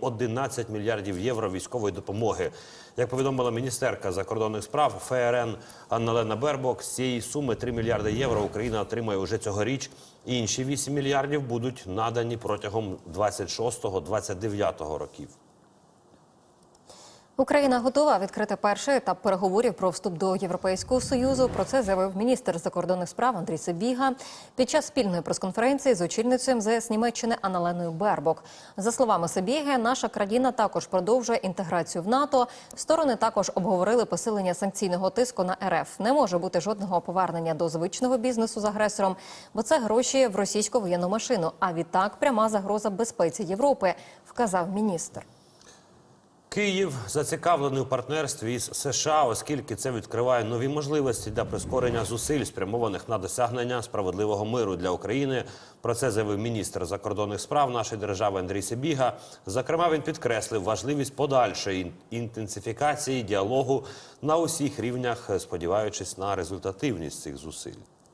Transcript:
11 мільярдів євро військової допомоги. Як повідомила міністерка закордонних справ ФРН Анна-Лена Бербок, з цієї суми 3 мільярди євро Україна отримає уже цьогоріч. Інші 8 мільярдів будуть надані протягом 26-29 років. Україна готова відкрити перший етап переговорів про вступ до Європейського союзу. Про це заявив міністр закордонних справ Андрій Сибіга під час спільної прес-конференції з очільницею МЗС Німеччини Аналеною Бербок. За словами Сибіги, наша країна також продовжує інтеграцію в НАТО. Сторони також обговорили посилення санкційного тиску на РФ. Не може бути жодного повернення до звичного бізнесу з агресором, бо це гроші в російську воєнну машину. А відтак пряма загроза безпеці Європи, вказав міністр. Київ зацікавлений у партнерстві із США, оскільки це відкриває нові можливості для прискорення зусиль, спрямованих на досягнення справедливого миру для України. Про це заявив міністр закордонних справ нашої держави Андрій Сибіга. Зокрема, він підкреслив важливість подальшої інтенсифікації діалогу на усіх рівнях, сподіваючись на результативність цих зусиль.